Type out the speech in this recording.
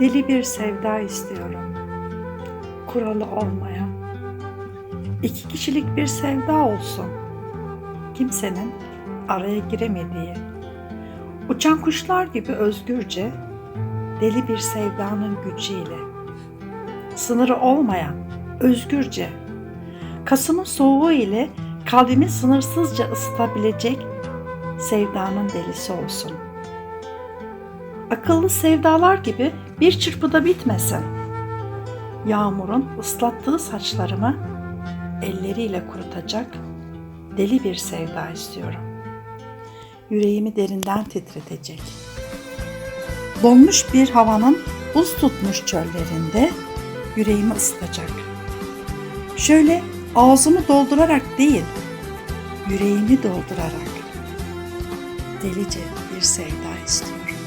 Deli bir sevda istiyorum. Kuralı olmayan. İki kişilik bir sevda olsun. Kimsenin araya giremediği. Uçan kuşlar gibi özgürce, deli bir sevdanın gücüyle. Sınırı olmayan, özgürce. Kasım'ın soğuğu ile kalbimi sınırsızca ısıtabilecek sevdanın delisi olsun. Akıllı sevdalar gibi bir çırpıda bitmesin. Yağmurun ıslattığı saçlarımı elleriyle kurutacak deli bir sevda istiyorum. Yüreğimi derinden titretecek. Donmuş bir havanın buz tutmuş çöllerinde yüreğimi ısıtacak. Şöyle ağzımı doldurarak değil, yüreğimi doldurarak delice bir sevda istiyorum.